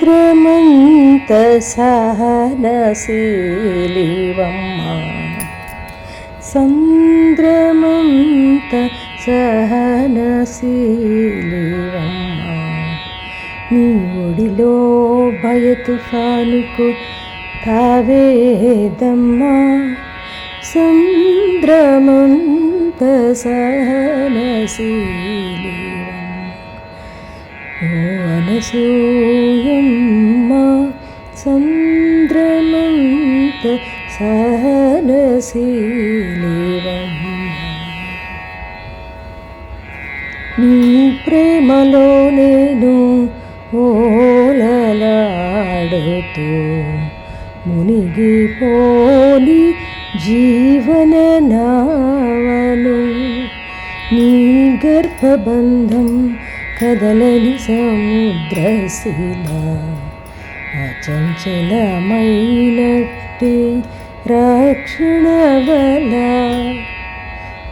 చంద్రమంత సహనశీలివమ్మ సంద్రమంత సహనశీలివమ్మ నీ ఒడిలో భయ తుఫానుకు తావేదమ్మా సంద్రమంత సహనశీలివమ్మ ఓ అసూయమ్మ చంద్రమంత సహనశీలివమ్మ. నీ ప్రేమలో నేను ఓలలాడుతూ మునిగిపోని జీవన నావను. నీ గర్భబంధం కదలని సముద్రశిల అచంచలమైనట్టి రక్షణ బల.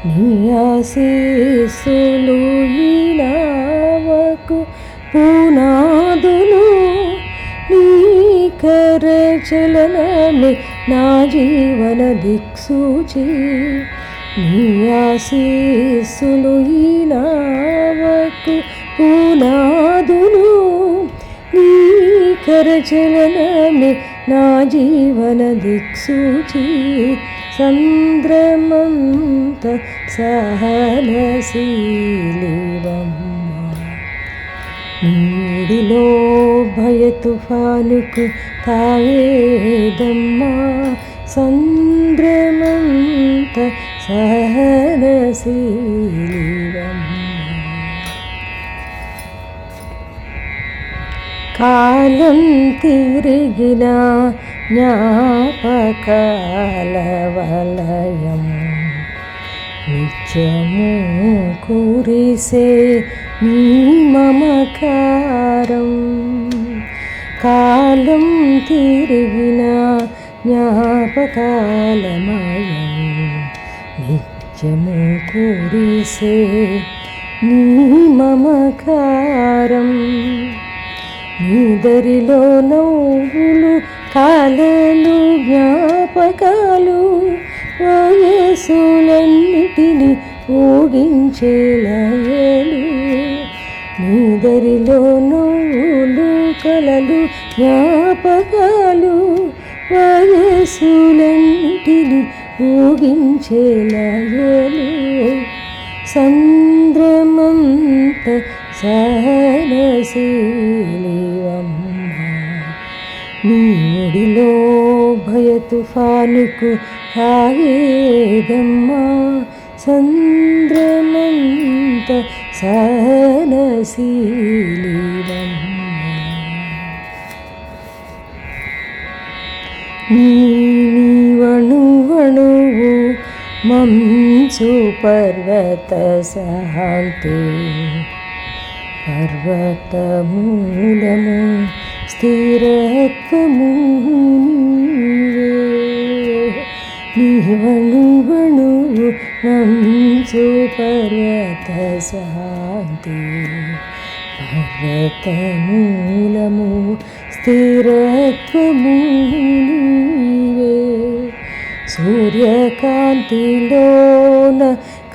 నీ ఆశీస్సులు ఈ పునాదులు నీ కరచలనమే నా జీవన దిక్సూచి. నీ ఆశీస్సులు ఈ నావకు నీ కరచలనమే నా జీవన దిక్సూచి సంద్రమంత సహనశీలివమ్మ. నీడిలో భయ తుఫానుకు తావేదమ్మా. సంద్రమంత సహనశీలి കാലം തിരികില ജ്ഞാപകാലവലയം. നിജമൂ കുറിസേ നീ മമകാരം കാലം തിരികില ജ്ഞാപകാലമയം. നിജമൂ കുറിസേ നീ മമകാരം నీదరిలో నవ్వులు కాలలు జ్ఞాపకాలు వయసులన్నిటిని ఊగించేలాయలు నీదరిలో నవ్వులు కలలు జ్ఞాపకాలు వయసులన్నిటిని ఊగించేలాయలు సంద్రమంత సహనశీల నీ ఒడిలో భయ తుఫానుకు కాయేదమ్మా? సంద్రమంత సహనశీలివమ్మ. నీ వణువణువు మంచు పర్వత శాంతి పర్వతమూలము സ്ഥിരത്വമൂ നീവണുവണു നഞ്ചു പർവത ശാന്തി പർവതമൂലമു സ്ഥിരത്വമൂ സൂര്യകാന്തിലോന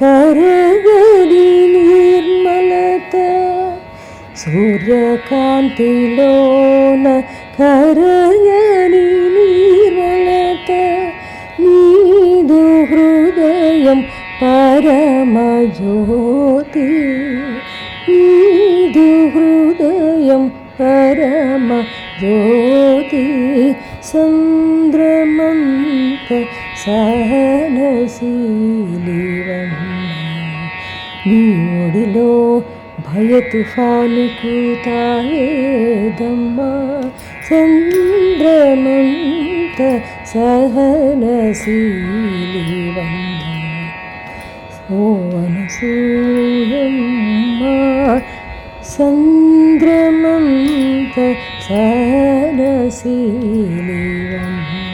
കരകരി നിർമ്മലത സൂര്യകാന്തിലോന കരഞ്ഞനി നീതു ഹൃദയം പരമജ്യോതി. നീതു ഹൃദയം പരമ ജ്യോതി സന്ദ്രമന്ത സഹനശീലിവ നീ ഓടിലോ भयतुफानुकूतायेदम्ब चन्द्रमन्त सहनशीलि वन्द ओनसूयम्मा चन्द्रमन्त सहनशीलि वन्द